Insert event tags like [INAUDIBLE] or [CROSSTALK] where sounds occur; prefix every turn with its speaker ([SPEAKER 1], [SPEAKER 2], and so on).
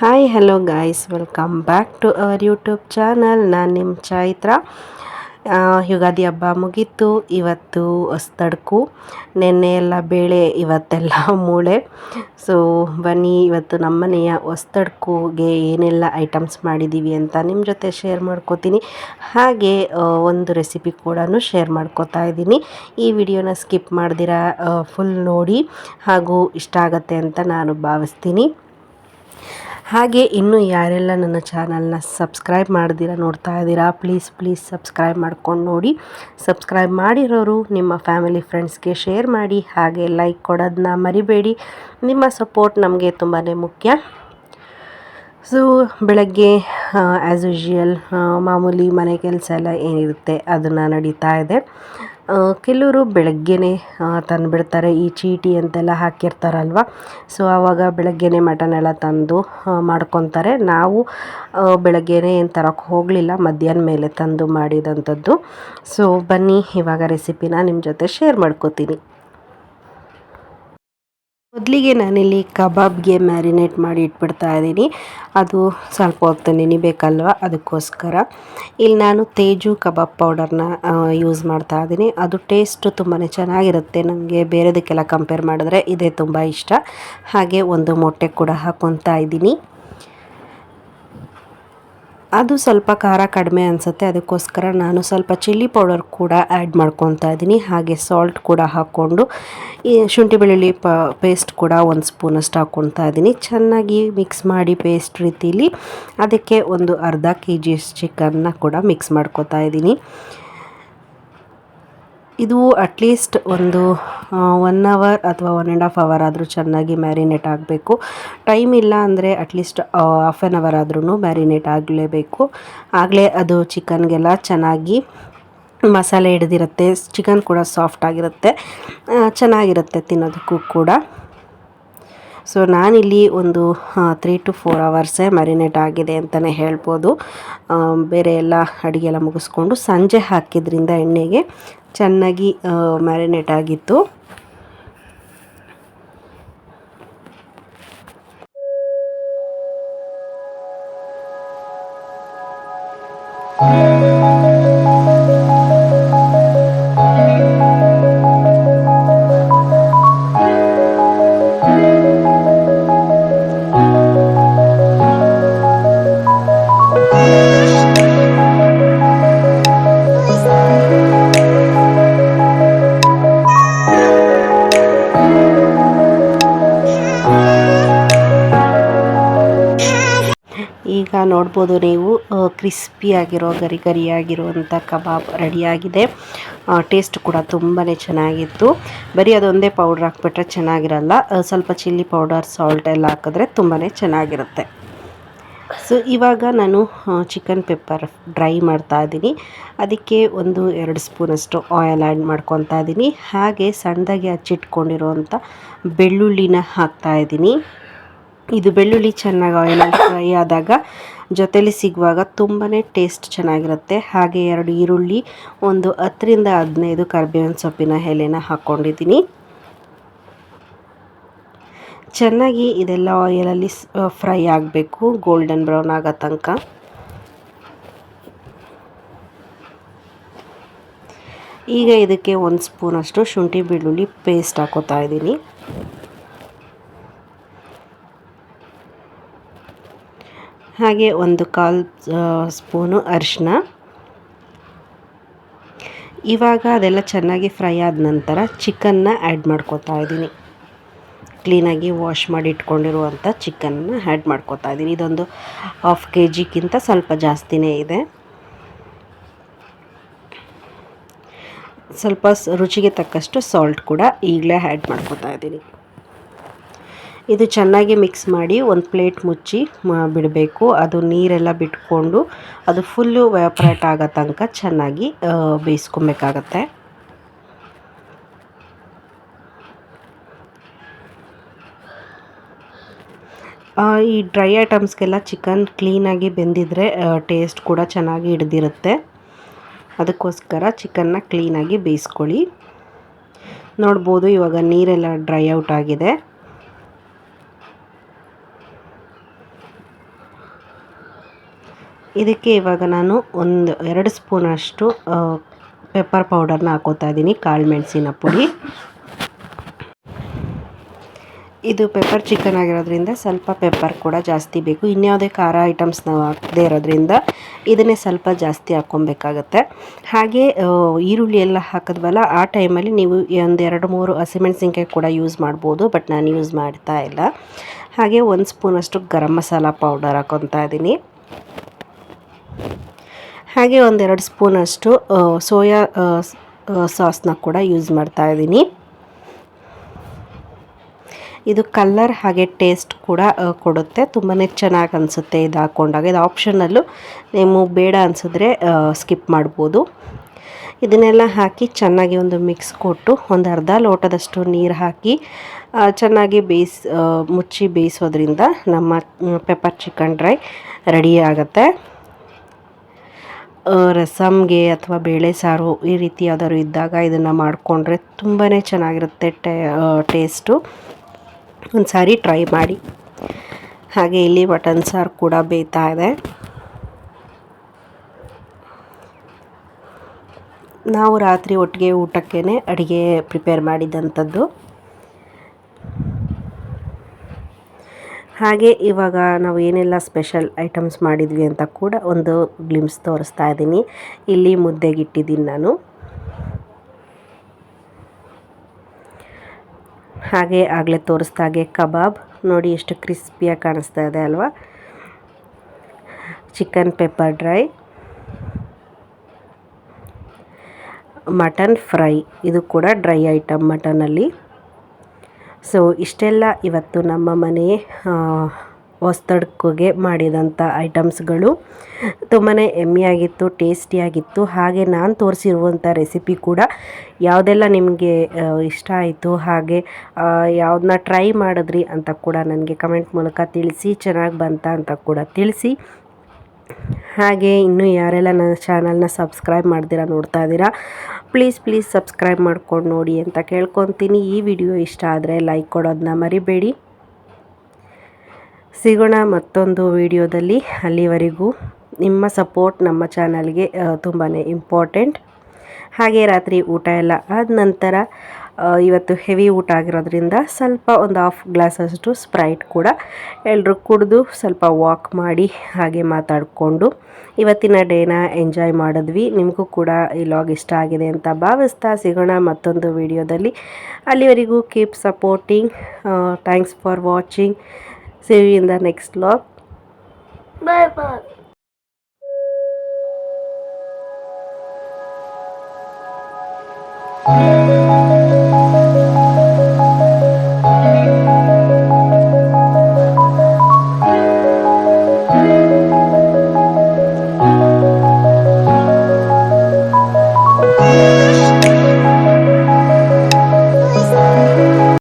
[SPEAKER 1] Hi hello guys welcome back to our YouTube channel ನಾನು ನಿಮ್ಮ ಚೈತ್ರ ಯುಗಾದಿ ಹಬ್ಬ ಮುಗೀತು. ಇವತ್ತು ಹೊಸ್ತಡ್ಕು ನೆನ್ನೆ ಎಲ್ಲ ಬೇಳೆ, ಇವತ್ತೆಲ್ಲ [LAUGHS] ಮೂಳೆ. ಸೊ ಬನ್ನಿ, ಇವತ್ತು ನಮ್ಮನೆಯ ಹೊಸ್ತಡ್ಕುಗೆ ಏನೆಲ್ಲ ಐಟಮ್ಸ್ ಮಾಡಿದ್ದೀವಿ ಅಂತ ನಿಮ್ಮ ಜೊತೆ ಶೇರ್ ಮಾಡ್ಕೋತೀನಿ. ಹಾಗೆ ಒಂದು ರೆಸಿಪಿ ಕೂಡ ಶೇರ್ ಮಾಡ್ಕೋತಾ ಇದ್ದೀನಿ. ಈ ವಿಡಿಯೋನ ಸ್ಕಿಪ್ ಮಾಡಿದಿರ ಫುಲ್ ನೋಡಿ. ಹಾಗೂ ಇಷ್ಟ ಆಗತ್ತೆ ಅಂತ ನಾನು ಭಾವಿಸ್ತೀನಿ. ಹಾಗೆ ಇನ್ನೂ ಯಾರೆಲ್ಲ ನನ್ನ ಚಾನಲ್ನ ಸಬ್ಸ್ಕ್ರೈಬ್ ಮಾಡ್ದಿರ, ನೋಡ್ತಾ ಇದ್ದೀರಾ ಪ್ಲೀಸ್ ಪ್ಲೀಸ್ ಸಬ್ಸ್ಕ್ರೈಬ್ ಮಾಡ್ಕೊಂಡು ನೋಡಿ. ಸಬ್ಸ್ಕ್ರೈಬ್ ಮಾಡಿರೋರು ನಿಮ್ಮ ಫ್ಯಾಮಿಲಿ ಫ್ರೆಂಡ್ಸ್ಗೆ ಶೇರ್ ಮಾಡಿ, ಹಾಗೆ ಲೈಕ್ ಕೊಡೋದನ್ನ ಮರಿಬೇಡಿ. ನಿಮ್ಮ ಸಪೋರ್ಟ್ ನಮಗೆ ತುಂಬಾ ಮುಖ್ಯ. ಸೊ ಬೆಳಗ್ಗೆ ಆ್ಯಸ್ ಯೂಶುವಲ್ ಮಾಮೂಲಿ ಮನೆ ಕೆಲಸ ಎಲ್ಲ ಏನಿರುತ್ತೆ ಅದನ್ನು ನಡೀತಾ ಇದೆ. ಕೆಲವರು ಬೆಳಗ್ಗೆನೇ ತಂದುಬಿಡ್ತಾರೆ. ಈ ಚೀಟಿ ಅಂತೆಲ್ಲ ಹಾಕಿರ್ತಾರಲ್ವ? ಸೊ ಆವಾಗ ಬೆಳಗ್ಗೆನೇ ಮಟನ್ ಎಲ್ಲ ತಂದು ಮಾಡ್ಕೊತಾರೆ. ನಾವು ಬೆಳಗ್ಗೆನೇ ಏನು ತರೋಕ್ಕೆ ಹೋಗಲಿಲ್ಲ. ಮಧ್ಯಾಹ್ನ ಮೇಲೆ ತಂದು ಮಾಡಿದಂಥದ್ದು. ಸೊ ಬನ್ನಿ, ಇವಾಗ ರೆಸಿಪಿನ ನಿಮ್ಮ ಜೊತೆ ಶೇರ್ ಮಾಡ್ಕೋತೀನಿ. ಮೊದಲಿಗೆ ನಾನಿಲ್ಲಿ ಕಬಾಬ್ಗೆ ಮ್ಯಾರಿನೇಟ್ ಮಾಡಿ ಇಟ್ಬಿಡ್ತಾ ಇದ್ದೀನಿ. ಅದು ಸ್ವಲ್ಪ ಹೊತ್ತು ನೆನಿಬೇಕಲ್ವ? ಅದಕ್ಕೋಸ್ಕರ. ಇಲ್ಲಿ ನಾನು ತೇಜು ಕಬಾಬ್ ಪೌಡರ್ನ ಯೂಸ್ ಮಾಡ್ತಾ ಇದ್ದೀನಿ. ಅದು ಟೇಸ್ಟು ತುಂಬಾ ಚೆನ್ನಾಗಿರುತ್ತೆ. ನನಗೆ ಬೇರೆದಕ್ಕೆಲ್ಲ ಕಂಪೇರ್ ಮಾಡಿದ್ರೆ ಇದೇ ತುಂಬ ಇಷ್ಟ. ಹಾಗೆ ಒಂದು ಮೊಟ್ಟೆ ಕೂಡ ಹಾಕ್ಕೊತಾ ಇದ್ದೀನಿ. ಅದು ಸ್ವಲ್ಪ ಖಾರ ಕಡಿಮೆ ಅನಿಸುತ್ತೆ. ಅದಕ್ಕೋಸ್ಕರ ನಾನು ಸ್ವಲ್ಪ ಚಿಲ್ಲಿ ಪೌಡರ್ ಕೂಡ ಆ್ಯಡ್ ಮಾಡ್ಕೊತಾ ಇದ್ದೀನಿ. ಹಾಗೆ ಸಾಲ್ಟ್ ಕೂಡ ಹಾಕ್ಕೊಂಡು, ಈ ಶುಂಠಿ ಬೆಳ್ಳುಳ್ಳಿ ಪ ಪೇಸ್ಟ್ ಕೂಡ ಒಂದು ಸ್ಪೂನಷ್ಟು ಹಾಕ್ಕೊತಾ ಇದ್ದೀನಿ. ಚೆನ್ನಾಗಿ ಮಿಕ್ಸ್ ಮಾಡಿ ಪೇಸ್ಟ್ ರೀತಿಲಿ, ಅದಕ್ಕೆ ಒಂದು ಅರ್ಧ ಕೆ ಜಿ ಚಿಕನ್ನ ಕೂಡ ಮಿಕ್ಸ್ ಮಾಡ್ಕೊತಾ ಇದ್ದೀನಿ. ಇದು ಅಟ್ಲೀಸ್ಟ್ ಒಂದು ಒನ್ ಅವರ್ ಅಥವಾ ಒನ್ ಆ್ಯಂಡ್ ಹಾಫ್ ಅವರ್ ಆದರೂ ಚೆನ್ನಾಗಿ ಮ್ಯಾರಿನೇಟ್ ಆಗಬೇಕು. ಟೈಮ್ ಇಲ್ಲ ಅಂದರೆ at least half an hour ಆದ್ರೂ ಮ್ಯಾರಿನೇಟ್ ಆಗಲೇಬೇಕು. ಆಗಲೇ ಅದು ಚಿಕನ್ಗೆಲ್ಲ ಚೆನ್ನಾಗಿ ಮಸಾಲೆ ಹಿಡ್ದಿರುತ್ತೆ ಚಿಕನ್ ಕೂಡ ಸಾಫ್ಟ್ ಆಗಿರುತ್ತೆ ಚೆನ್ನಾಗಿರುತ್ತೆ ತಿನ್ನೋದಕ್ಕೂ ಕೂಡ. ಸೊ ನಾನಿಲ್ಲಿ ಒಂದು ತ್ರೀ ಟು ಫೋರ್ ಅವರ್ಸೇ ಮ್ಯಾರಿನೇಟ್ ಆಗಿದೆ ಅಂತಲೇ ಹೇಳ್ಬೋದು. ಬೇರೆ ಎಲ್ಲ ಅಡುಗೆ ಎಲ್ಲ ಮುಗಿಸ್ಕೊಂಡು ಸಂಜೆ ಹಾಕಿದ್ರಿಂದ ಎಣ್ಣೆಗೆ ಚೆನ್ನಾಗಿ ಮ್ಯಾರಿನೇಟ್ ಆಗಿತ್ತು. ನೋಡ್ಬೋದು ನೀವು ಕ್ರಿಸ್ಪಿಯಾಗಿರೋ ಗರಿ ಗರಿಯಾಗಿರುವಂಥ ಕಬಾಬ್ ರೆಡಿಯಾಗಿದೆ. ಟೇಸ್ಟ್ ಕೂಡ ತುಂಬಾ ಚೆನ್ನಾಗಿತ್ತು. ಬರೀ ಅದೊಂದೇ ಪೌಡ್ರ್ ಹಾಕ್ಬಿಟ್ರೆ ಚೆನ್ನಾಗಿರಲ್ಲ. ಸ್ವಲ್ಪ ಚಿಲ್ಲಿ ಪೌಡರ್ ಸಾಲ್ಟ್ ಎಲ್ಲ ಹಾಕಿದ್ರೆ ತುಂಬಾ ಚೆನ್ನಾಗಿರುತ್ತೆ. ಸೊ ಇವಾಗ ನಾನು ಚಿಕನ್ ಪೆಪ್ಪರ್ ಡ್ರೈ ಮಾಡ್ತಾ ಇದ್ದೀನಿ. ಅದಕ್ಕೆ ಒಂದು ಎರಡು ಸ್ಪೂನಷ್ಟು ಆಯಿಲ್ ಆ್ಯಡ್ ಮಾಡ್ಕೊತಾ ಇದ್ದೀನಿ. ಹಾಗೆ ಸಣ್ಣದಾಗಿ ಹಚ್ಚಿಟ್ಕೊಂಡಿರೋವಂಥ ಬೆಳ್ಳುಳ್ಳಿನ ಹಾಕ್ತಾ ಇದ್ದೀನಿ. ಇದು ಬೆಳ್ಳುಳ್ಳಿ ಚೆನ್ನಾಗಿ ಆಯಿಲಲ್ಲಿ ಫ್ರೈ ಆದಾಗ ಜೊತೆಲಿ ಸಿಗುವಾಗ ತುಂಬಾ ಟೇಸ್ಟ್ ಚೆನ್ನಾಗಿರುತ್ತೆ. ಹಾಗೆ ಎರಡು ಈರುಳ್ಳಿ, ಒಂದು ಹತ್ತರಿಂದ ಹದಿನೈದು ಕರಿಬೇವಿನ ಸೊಪ್ಪಿನ ಎಲೆನ ಹಾಕ್ಕೊಂಡಿದ್ದೀನಿ ಚೆನ್ನಾಗಿ ಇದೆಲ್ಲ ಆಯಿಲಲ್ಲಿ ಫ್ರೈ ಆಗಬೇಕು ಗೋಲ್ಡನ್ ಬ್ರೌನ್ ಆಗೋ ತನಕ. ಈಗ ಇದಕ್ಕೆ ಒಂದು ಸ್ಪೂನಷ್ಟು ಶುಂಠಿ ಬೆಳ್ಳುಳ್ಳಿ ಪೇಸ್ಟ್ ಹಾಕೋತಾ ಇದ್ದೀನಿ. ಹಾಗೆ ಒಂದು ಕಾಲು ಸ್ಪೂನು ಅರಿಶಿನ ಇವಾಗ ಅದೆಲ್ಲ ಚೆನ್ನಾಗಿ ಫ್ರೈ ಆದ ನಂತರ ಚಿಕನ್ನ ಆ್ಯಡ್ ಮಾಡ್ಕೋತಾ ಇದ್ದೀನಿ. ಕ್ಲೀನಾಗಿ ವಾಶ್ ಮಾಡಿ ಇಟ್ಕೊಂಡಿರುವಂಥ ಚಿಕನ್ನ ಆ್ಯಡ್ ಮಾಡ್ಕೋತಾ ಇದ್ದೀನಿ. ಇದೊಂದು ಹಾಫ್ ಕೆ ಜಿಗಿಂತ ಸ್ವಲ್ಪ ಜಾಸ್ತಿನೇ ಇದೆ. ಸ್ವಲ್ಪ ರುಚಿಗೆ ತಕ್ಕಷ್ಟು ಸಾಲ್ಟ್ ಕೂಡ ಈಗಲೇ ಆ್ಯಡ್ ಮಾಡ್ಕೋತಾ ಇದ್ದೀನಿ. ಇದು ಚೆನ್ನಾಗಿ ಮಿಕ್ಸ್ ಮಾಡಿ ಒಂದು ಪ್ಲೇಟ್ ಮುಚ್ಚಿ ಬಿಡಬೇಕು. ಅದು ನೀರೆಲ್ಲ ಬಿಟ್ಕೊಂಡು ಅದು ಫುಲ್ಲು ವ್ಯಾಪ್ರೇಟ್ ಆಗೋ ತನಕ ಚೆನ್ನಾಗಿ ಬೇಯಿಸ್ಕೊಬೇಕಾಗತ್ತೆ. ಈ ಡ್ರೈ ಐಟಮ್ಸ್ಗೆಲ್ಲ ಚಿಕನ್ ಕ್ಲೀನಾಗಿ ಬೆಂದಿದ್ರೆ ಟೇಸ್ಟ್ ಕೂಡ ಚೆನ್ನಾಗಿ ಹಿಡ್ದಿರುತ್ತೆ. ಅದಕ್ಕೋಸ್ಕರ ಚಿಕನ್ನ ಕ್ಲೀನಾಗಿ ಬೇಯಿಸ್ಕೊಳ್ಳಿ. ನೋಡ್ಬೋದು ಇವಾಗ ನೀರೆಲ್ಲ ಡ್ರೈ ಔಟ್ ಆಗಿದೆ. ಇದಕ್ಕೆ ಇವಾಗ ನಾನು ಒಂದು, ಎರಡು ಸ್ಪೂನಷ್ಟು ಪೆಪ್ಪರ್ ಪೌಡರ್ನ ಹಾಕೋತಾ ಇದ್ದೀನಿ, ಕಾಳು ಮೆಣಸಿನ ಪುಡಿ. ಇದು ಪೆಪ್ಪರ್ ಚಿಕನ್ ಆಗಿರೋದ್ರಿಂದ ಸ್ವಲ್ಪ ಪೆಪ್ಪರ್ ಕೂಡ ಜಾಸ್ತಿ ಬೇಕು. ಇನ್ಯಾವುದೇ ಖಾರ ಐಟಮ್ಸ್ ನಾವು ಹಾಕದೇ ಇರೋದ್ರಿಂದ ಇದನ್ನೇ ಸ್ವಲ್ಪ ಜಾಸ್ತಿ ಹಾಕ್ಕೊಬೇಕಾಗತ್ತೆ. ಹಾಗೆ ಈರುಳ್ಳಿ ಎಲ್ಲ ಹಾಕಿದ್ವಲ್ಲ, ಆ ಟೈಮಲ್ಲಿ ನೀವು ಒಂದು ಎರಡು ಮೂರು ಹಸಿಮೆಣಸಿನ್ಕಾಯಿ ಕೂಡ ಯೂಸ್ ಮಾಡ್ಬೋದು ಬಟ್ ನಾನು ಯೂಸ್ ಮಾಡ್ತಾ ಇಲ್ಲ. ಹಾಗೆ ಒಂದು ಸ್ಪೂನಷ್ಟು ಗರಂ ಮಸಾಲ ಪೌಡರ್ ಹಾಕೊತಾ ಇದ್ದೀನಿ. ಹಾಗೆ ಒಂದೆರಡು ಸ್ಪೂನಷ್ಟು ಸೋಯಾ ಸಾಸ್ನ ಕೂಡ ಯೂಸ್ ಮಾಡ್ತಾ ಇದ್ದೀನಿ. ಇದು ಕಲ್ಲರ್ ಹಾಗೆ ಟೇಸ್ಟ್ ಕೂಡ ಕೊಡುತ್ತೆ. ತುಂಬಾ ಚೆನ್ನಾಗಿ ಅನಿಸುತ್ತೆ ಇದು ಹಾಕ್ಕೊಂಡಾಗ ಇದು ಆಪ್ಷನಲ್ಲೂ ನೀವು ಬೇಡ ಅನಿಸಿದ್ರೆ ಸ್ಕಿಪ್ ಮಾಡ್ಬೋದು. ಇದನ್ನೆಲ್ಲ ಹಾಕಿ ಚೆನ್ನಾಗಿ ಒಂದು ಮಿಕ್ಸ್ ಕೊಟ್ಟು ಒಂದು ಅರ್ಧ ಲೋಟದಷ್ಟು ನೀರು ಹಾಕಿ ಚೆನ್ನಾಗಿ ಬೇಯಿಸ್ ಮುಚ್ಚಿ ಬೇಯಿಸೋದ್ರಿಂದ ನಮ್ಮ ಪೆಪ್ಪರ್ ಚಿಕನ್ ಡ್ರೈ ರೆಡಿ ಆಗುತ್ತೆ. ರಸಮ್ಗೆ ಅಥವಾ ಬೇಳೆ ಸಾರು ಈ ರೀತಿ ಯಾವ್ದಾದ್ರು ಇದ್ದಾಗ ಇದನ್ನು ಮಾಡಿಕೊಂಡ್ರೆ ತುಂಬಾ ಚೆನ್ನಾಗಿರುತ್ತೆ ಟೇ ಟೇಸ್ಟು. ಒಂದು ಸಾರಿ ಟ್ರೈ ಮಾಡಿ. ಹಾಗೆ ಇಲ್ಲಿ ಮಟನ್ ಸಾರು ಕೂಡ ಬೇಯ್ತಾ ಇದೆ. ನಾವು ರಾತ್ರಿ ಒಟ್ಟಿಗೆ ಊಟಕ್ಕೇ ಅಡುಗೆ ಪ್ರಿಪೇರ್ ಮಾಡಿದ್ದಂಥದ್ದು ಹಾಗೆ ಇವಾಗ ನಾವು ಏನೆಲ್ಲ ಸ್ಪೆಷಲ್ ಐಟಮ್ಸ್ ಮಾಡಿದ್ವಿ ಅಂತ ಕೂಡ ಒಂದು ಗ್ಲಿಮ್ಸ್ ತೋರಿಸ್ತಾ ಇದ್ದೀನಿ. ಇಲ್ಲಿ ಮುದ್ದೆಗಿಟ್ಟಿದ್ದೀನಿ ನಾನು. ಹಾಗೆ ಆಗಲೇ ತೋರಿಸ್ದಾಗೆ ಕಬಾಬ್. ನೋಡಿ ಎಷ್ಟು ಕ್ರಿಸ್ಪಿಯಾಗಿ ಕಾಣಿಸ್ತಾ ಇದೆ ಅಲ್ವಾ? Chicken pepper dry. Mutton fry. ಇದು ಕೂಡ ಡ್ರೈ ಐಟಮ್ ಮಟನಲ್ಲಿ. ಸೊ, ಇಷ್ಟೆಲ್ಲ ಇವತ್ತು ನಮ್ಮ ಮನೆ ಹೊಸ್ತಡ್ಕೋಗೆ ಮಾಡಿದಂಥ ಐಟಮ್ಸ್ಗಳು. ತುಂಬಾ ಎಮ್ಮೆಯಾಗಿತ್ತು, ಟೇಸ್ಟಿಯಾಗಿತ್ತು. ಹಾಗೆ ನಾನು ತೋರಿಸಿರುವಂಥ ರೆಸಿಪಿ ಕೂಡ ಯಾವುದೆಲ್ಲ ನಿಮಗೆ ಇಷ್ಟ ಆಯಿತು, ಹಾಗೆ ಯಾವುದನ್ನ ಟ್ರೈ ಮಾಡಿದ್ರಿ ಅಂತ ಕೂಡ ನನಗೆ ಕಮೆಂಟ್ ಮೂಲಕ ತಿಳಿಸಿ, ಚೆನ್ನಾಗಿ ಬಂತ ಅಂತ ಕೂಡ ತಿಳಿಸಿ. ಹಾಗೆ, ಇನ್ನೂ ಯಾರೆಲ್ಲ ನನ್ನ ಚಾನಲ್ನ ಸಬ್ಸ್ಕ್ರೈಬ್ ಮಾಡ್ದಿರಾ ನೋಡ್ತಾ ಇದ್ದೀರಾ ಪ್ಲೀಸ್ ಪ್ಲೀಸ್ ಸಬ್ಸ್ಕ್ರೈಬ್ ಮಾಡ್ಕೊಂಡು ನೋಡಿ ಅಂತ ಕೇಳ್ಕೊತೀನಿ. ಈ ವಿಡಿಯೋ ಇಷ್ಟ ಆದರೆ ಲೈಕ್ ಕೊಡೋದನ್ನ ಮರಿಬೇಡಿ. ಸಿಗೋಣ ಮತ್ತೊಂದು ವಿಡಿಯೋದಲ್ಲಿ ಅಲ್ಲಿವರೆಗೂ ನಿಮ್ಮ ಸಪೋರ್ಟ್ ನಮ್ಮ ಚಾನಲ್ಗೆ ತುಂಬಾ ಇಂಪಾರ್ಟೆಂಟ್ ಹಾಗೆ ರಾತ್ರಿ ಊಟ ಎಲ್ಲ ಆದ ನಂತರ ಇವತ್ತು ಹೆವಿ ಊಟ ಆಗಿರೋದ್ರಿಂದ ಸ್ವಲ್ಪ ಒಂದು ಹಾಫ್ ಗ್ಲಾಸಷ್ಟು ಸ್ಪ್ರೈಟ್ ಕೂಡ ಎಲ್ಲರೂ ಕುಡಿದು ಸ್ವಲ್ಪ ವಾಕ್ ಮಾಡಿ ಹಾಗೆ ಮಾತಾಡಿಕೊಂಡು ಇವತ್ತಿನ ಡೇನ ಎಂಜಾಯ್ ಮಾಡಿದ್ವಿ. ನಿಮಗೂ ಕೂಡ ಈ ಲಾಗ್ ಇಷ್ಟ ಆಗಿದೆ ಅಂತ ಭಾವಿಸ್ತಾ ಸಿಗೋಣ ಮತ್ತೊಂದು ವಿಡಿಯೋದಲ್ಲಿ. ಅಲ್ಲಿವರೆಗೂ keep supporting thanks for watching see in the next vlog
[SPEAKER 2] bye bye.
[SPEAKER 1] Thank you.